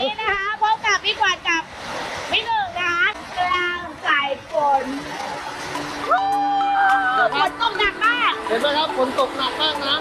นี้นะคะพบกับพี่ขวัญกับพี่หนึ่งนะคะกลางสายฝนฝนตกหนักมาก เห็นไหมครับฝนตกหนักมากนะ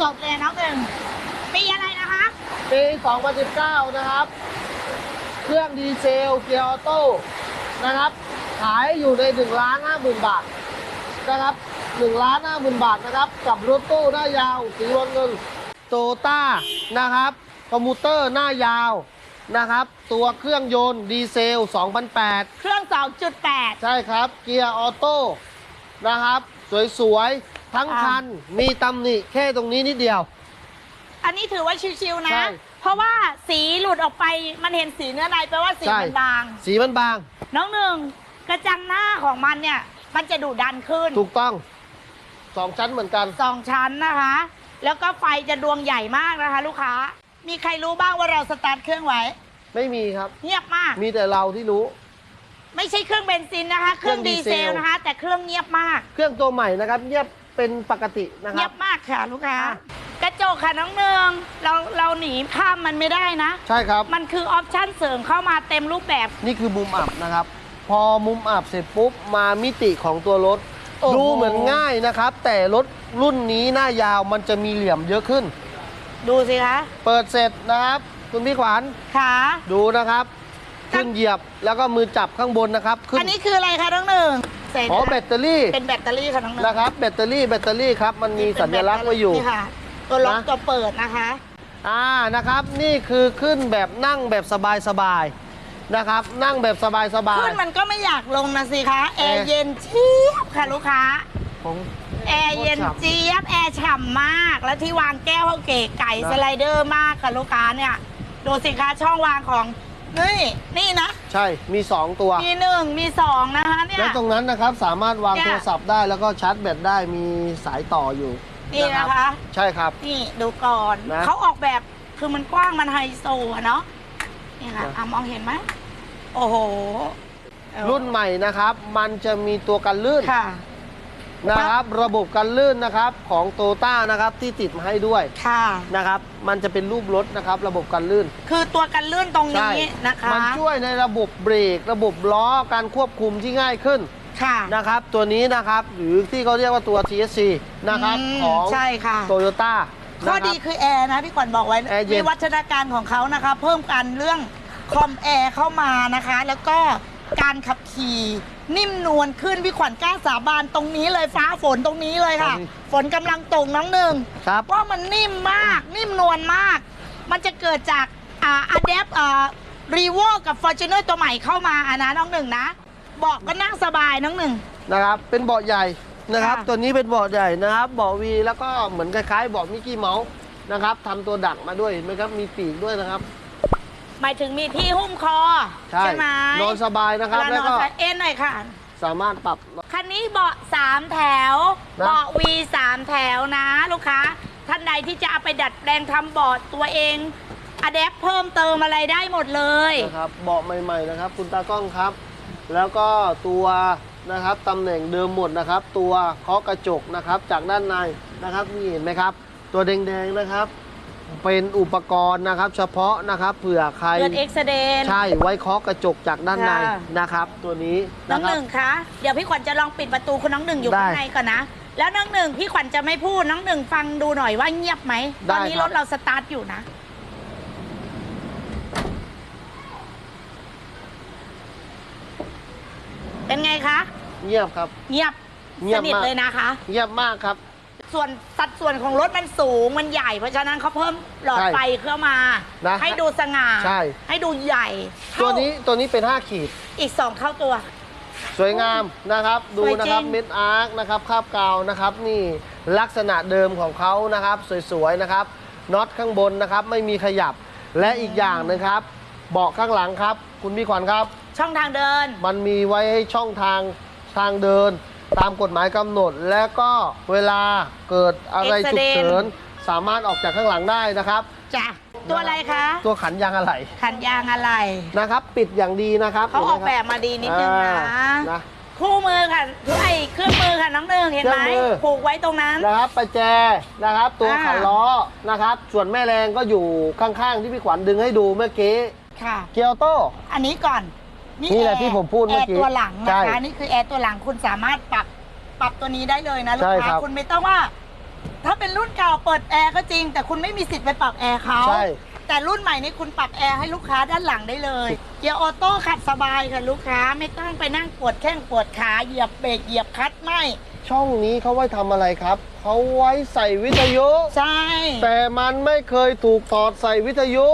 สดๆเลยน้องหนึ่งปีอะไรนะคะปี2019 นะครับ เครื่องดีเซลเกียร์ออโต้นะครับ ขายอยู่ใน1ล้าน5หมื่นบาทนะครับ1ล้าน5หมื่นบาทนะครับ กับรถตู้หน้ายาวสีบรอนเงินโตต้านะครับคอมพิวเตอร์หน้ายาวนะครับ ตัวเครื่องยนต์ดีเซล 2008 เครื่อง 2.8 ใช่ครับ เกียร์ออโต้นะครับ สวยๆ ทั้งอ่าคันมีตำหนิแค่ตรงนี้นิดเดียว อันนี้ถือว่าชิวๆนะ ใช่ เพราะว่าสีหลุดออกไปมันเห็นสีเนื้อในแปลว่าสีใช่มันบาง สีมันบาง น้องหนึ่งกระจังหน้าของมันเนี่ย มันจะดุดันขึ้นถูกต้องสองชั้นเหมือนกัน สองชั้นนะคะ แล้วก็ไฟจะดวงใหญ่มากนะคะ ลูกค้า มีใครรู้บ้างว่าเราสตาร์ทเครื่องไว้ไม่มีครับ เงียบมาก มีแต่เราที่รู้ ไม่ใช่เครื่องเบนซินนะคะ เครื่องเครื่ดีองดีเซเซลลนะคะ แต่เครื่องเงียบมาก เครื่องตัวใหม่นะครับ เงียบ เป็นปกตินะคเงีรัยบ บมากค่ะลูกค้ากระจกค่ะน้องเนืองเราเราหนีข้ามมันไม่ได้นะ ใช่ครับ มันคือออปชั่นเสริมเข้ามาเต็มรูปแบบ นี่คือมุมอับนะครับ พอมุมอับเสร็จปุ๊บมามิติของตัวรถ โอ้โห ดูเหมือนง่ายนะครับ แต่รถรุ่นนี้หน้ายาวมันจะมีเหลี่ยมเยอะขึ้น ดูสิคะเปิดเสร็จนะครับ คุณพี่ขวัญขา ดูนะครับ ขึ้นเหยียบแล้วก็มือจับข้างบนนะครับ ขึ้อันนี้คืออะไรคะน้องหนึ่ง เสร็จอ๋อแล้วแบตเตอรี่เป็นแบตเตอรี่ค่ะน้องหนึ่งนะครับแบตเตอรี่แบตเตอรี่ครับมันมีสัญลักษณ์ไว้อยู่นี่ค่ะตัวล็อกนะตัวเปิดนะคะอ่านะครับนี่คือขึ้นแบบนั่งแบบสบายๆนะครับนั่งแบบสบายขึ้นมันก็ไม่อยากลงนะสิคะแอเอ๊ะร์เย็นเจี๊ยบค่ะลูกค้าๆผมแอร์เย็นเจี๊ยบแอร์ฉ่ำมาก แล้วที่วางแก้วเขาเก๋ไก่นะสไลเดอร์มากค่ะลูกค้าเนี่ยดูสิคะช่องวางของ นี่นี่นะ ใช่ มี 2 ตัว มีหนึ่งมีสองนะคะเนี่ย แล้วตรงนั้นนะครับสามารถวางเนี่ย โทรศัพท์ได้แล้วก็ชาร์จแบตได้มีสายต่ออยู่นี่นะคะ ใช่ครับ นี่ดูก่อน นะเขาออกแบบคือมันกว้างมันไฮโซอะเนาะนี่ค่ะนะ อะมองเห็นไหมโอ้โหรุ่นใหม่นะครับ มันจะมีตัวกันลื่น ค่ะ นะครับ ระบบกันลื่นนะครับของโตต้านะครับที่ติดมาให้ด้วยค่ะนะครับ มันจะเป็นรูปรถนะครับ ระบบกันลื่น คือตัวกันลื่นตรงใช่นี้นะคะ มันช่วยในระบบเบรก ระบบล้อการควบคุมที่ง่ายขึ้นค่ะนะครับตัวนี้นะครับหรือที่เขาเรียกว่าตัว TSC นะครับมของใช่ค่ะโตโยต้าข้อดีคือแอร์นะพี่ขวัญบอกไว้แอร์เย็นวิวัฒนาการของเขานะคะ เพิ่มกันเรื่องคอมแอร์เข้ามานะคะ แล้วก็ การขับขี่ นิ่มนวลขึ้นพี่ขวัญกล้าสาบานตรงนี้เลยฟ้าฝนตรงนี้เลยค่ะฝนกำลังตกน้องหนึ่งครับ ว่ามันนิ่มมาก นิ่มนวลมาก มันจะเกิดจากอ่าอะเดปอ่ารีโวกับฟอร์จูเนอร์ตัวใหม่เข้ามาอะนะน้องหนึ่งนะเบอกก็นั่งสบายน้องหนึ่ง นะครับ เป็นเบาะใหญ่นะครับ ค่ะ ตัวนี้เป็นเบาะใหญ่นะครับ เบาะวีแล้วก็เหมือนคล้ายๆเบาะมิกกี้เมาส์นะครับทำตัวดักมาด้วยเห็นไหมครับ มีปีกด้วยนะครับ หมายถึงมีที่หุ้มคอ ใช่ไหมนอนสบายนะครับเวลาแล้วนอนก็ใส่เอ็นหน่อยค่ะ สามารถปรับ คันนี้เบาะสามแถว นะ เบาะวีสามแถวนะลูกค้า ท่านใดที่จะเอาไปดัดแปลงทำเบาะตัวเองอะแดปเพิ่มเติมอะไรได้หมดเลย นะครับเบาะใหม่ ๆ นะครับ คุณตากล้องครับ แล้วก็ตัวนะครับตำแหน่งเดิมหมดนะครับ ตัวเคาะกระจกนะครับจากด้านในนะครับนี่เห็นไหมครับ ตัวแดงๆนะครับ เป็นอุปกรณ์นะครับ เฉพาะนะครับเผื่อใครเกิดเอ็กซ์เดนใช่ไว้เคาะกระจกจากด้านในค่ะนะครับ ตัวนี้น้อนะงครัหบนึ่งคะเดี๋ยวพี่ขวัญจะลองปิดประตูคุณน้องหนึ่งอยู่ได้ข้างในก่อนนะแล้วน้องหนึ่งพี่ขวัญจะไม่พูดน้องหนึ่งฟังดูหน่อยว่าเงียบไหมได้ตอนนี้ครัรบถเราสตาร์ทอยู่นะเป็นไงคะ เงียบครับ เงียบ เงียสบนิทมากเลยนะคะ เงียบมากครับ ส่วน สัดส่วนของรถมันสูงมันใหญ่ เพราะฉะนั้นเขาเพิ่มหลอดใช่ไฟเข้ามา นะให้ดูสง่าใช่ ให้ดูใหญ่ตัวนี้เท่าตัวนี้เป็น 5 ขีด อีกสองเท่าตัว สวยงามนะครับ ดูสวยจริงนะครับเม็ดอาร์คนะครับคาบกาวนะครับนี่ลักษณะเดิมของเขานะครับ สวยๆนะครับน็อตข้างบนนะครับ ไม่มีขยับและอีกอย่างหนะครับ เบาะข้างหลังครับ คุณพี่ขวัญครับ ช่องทางเดิน มันมีไว้ให้ช่องทางทางเดิน ตามกฎหมายกำหนด และก็เวลาเกิดอะไรเอ็กซฉุกเรย์เฉิน สามารถออกจากข้างหลังได้นะครับจ้ะตัวอะไรคะ ตัวขันยางอะไหล่ขันยางอะไรนะครับ ปิดอย่างดีนะครับเขาออกห็นไหมแบครับมาดีนิดนึงนะอ่านะคู่มือค่ะไอ้เครื่องมือค่ะน้องหนึ่งเห็นไหมเครื่องมือผูกไว้ตรงนั้นนะครับประแจนะครับ ตัวอ่าขาล้อนะครับ ส่วนแม่แรงก็อยู่ข้างๆ ที่พี่ขวัญดึงให้ดูเมื่อกี้ค่ะ เกียวโต้อันนี้ก่อน นี่แหละอร์ที่ผมพูดเมื่อกี้แอร์ตัวหลังใช่นะคะนี่คือแอร์ตัวหลังคุณสามารถปรับปรับตัวนี้ได้เลยนะลูใช่กครัค้าบคุณไม่ต้องว่า ถ้าเป็นรุ่นเก่าเปิดแอร์ก็จริง แต่คุณไม่มีสิทธิ์ไปปรับแอร์เขาใช่ แต่รุ่นใหม่นี้คุณปรับแอร์ให้ลูกค้าด้านหลังได้เลยเกียร์ออโต้ขับสบายค่ะลูกค้าไม่ต้องไปนั่งปวดแข้งปวดขาเหยียบเบรกเหยียบคลัตช์ไม่ช่องนี้เขาไว้ทำอะไรครับ เขาไว้ใส่วิทยุ ใช่ แต่มันไม่เคยถูกถอดใส่วิทยุ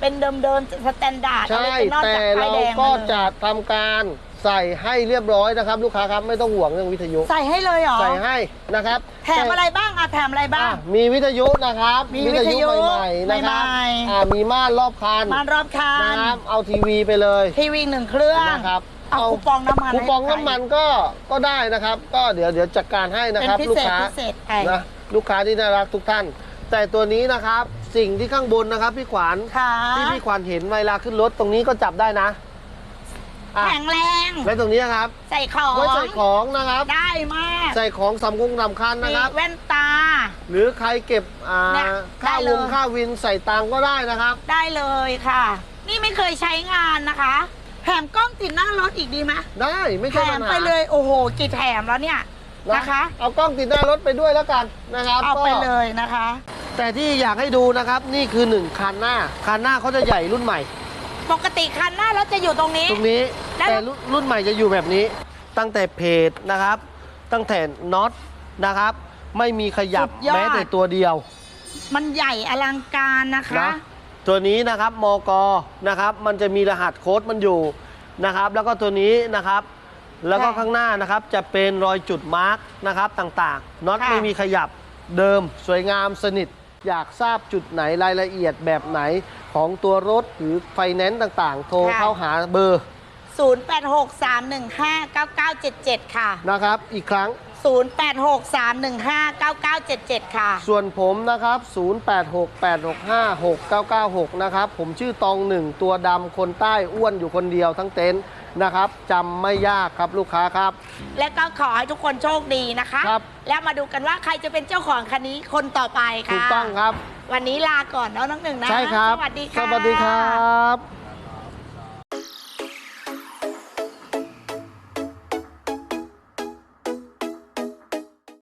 เป็นเดิมเดิมสแตนดาร์ดใช่นอกแต่จากป้าเรายแดงก็มาเลยจะทำการใส่ให้เรียบร้อยนะครับ ลูกค้าครับไม่ต้องห่วงเรื่องวิทยุ ใส่ให้เลยเหรอใส่ให้นะครับ แถมอะไรบ้างอะแถมอะไรบ้างอะมีวิทยุนะครับ มีวิทยุใหม่ๆนะครับใหม่ๆอ่ามีม่านรอบคันมารอบคันนะครับเอาทีวีไปเลย ทีวีหนึ่งเครื่องนะครับเอาคูปองน้ำมันคูปองให้น้ำมันก็ก็ได้นะครับ ก็เดี๋ยวเดี๋ยวจัดการให้นะเป็นครับพิลูกเศษค้าพิเศษไปนะลูกค้าที่น่ารักทุกท่าน แต่ตัวนี้นะครับ สิ่งที่ข้างบนนะครับพี่ขวัญค่ะที่พี่ขวัญเห็นเวลาขึ้นรถตรงนี้ก็จับได้นะอะแข็งแรง และตรงนี้ครับใส่ของ ไว้ใส่ของนะครับ ได้มากใส่ของสำคัญสำคัญมีนะครับ แว่นตา หรือใครเก็บอ่าเนี่ยค่าได้เลวย งค่าวินใส่ตังค์ก็ได้นะครับ ได้เลยค่ะ นี่ไม่เคยใช้งานนะคะแถมกล้องติดหน้ารถอีกดีไหมได้ไม่แถใช่ปัมญหาไปเลยโอ้โหกี่แถมแล้วเนี่ยนะนะคะ เอากล้องติดหน้ารถไปด้วยแล้วกันนะครับเอาไปก็ เลยนะคะ แต่ที่อยากให้ดูนะครับนี่คือหนึ่งคันหน้า คันหน้าเขาจะใหญ่รุ่นใหม่ ปกติคันหน้ารถจะอยู่ตรงนี้ ตรงนี้แล้ว แต่รุ่นรุ่นใหม่จะอยู่แบบนี้ ตั้งแต่เพจนะครับ ตั้งแต่น็อตนะครับ ไม่มีขยับสุดยอด แม้แต่ตัวเดียวมันใหญ่อลังการนะคะ นะตัวนี้นะครับมกนะครับมันจะมีรหัสโค้ดมันอยู่นะครับ แล้วก็ตัวนี้นะครับ แล้วก็ค่ะข้างหน้านะครับจะเป็นรอยจุดมาร์กนะครับต่างๆน็อตค่ะ ไม่มีขยับเดิมสวยงามสนิท อยากทราบจุดไหนรายละเอียดแบบไหนของตัวรถหรือไฟแนนซ์ต่างๆ โทรเข้าหาเบอร์ 0863159977 ค่ะ นะครับ อีกครั้ง 0863159977 ค่ะ ส่วนผมนะครับ 0868656996 นะครับ ผมชื่อตองหนึ่งตัวดำคนใต้อ้วนอยู่คนเดียวทั้งเต็นท์ นะครับจำไม่ยากครับลูกค้าครับ และก็ขอให้ทุกคนโชคดีนะคะ ครับ แล้วมาดูกันว่าใครจะเป็นเจ้าของคันนี้คนต่อไปค่ะ ถูกต้องครับ วันนี้ลาก่อนเนาะน้องหนึ่งนะ ใช่ครับ สวัสดีค่ะ สวัสดีครับ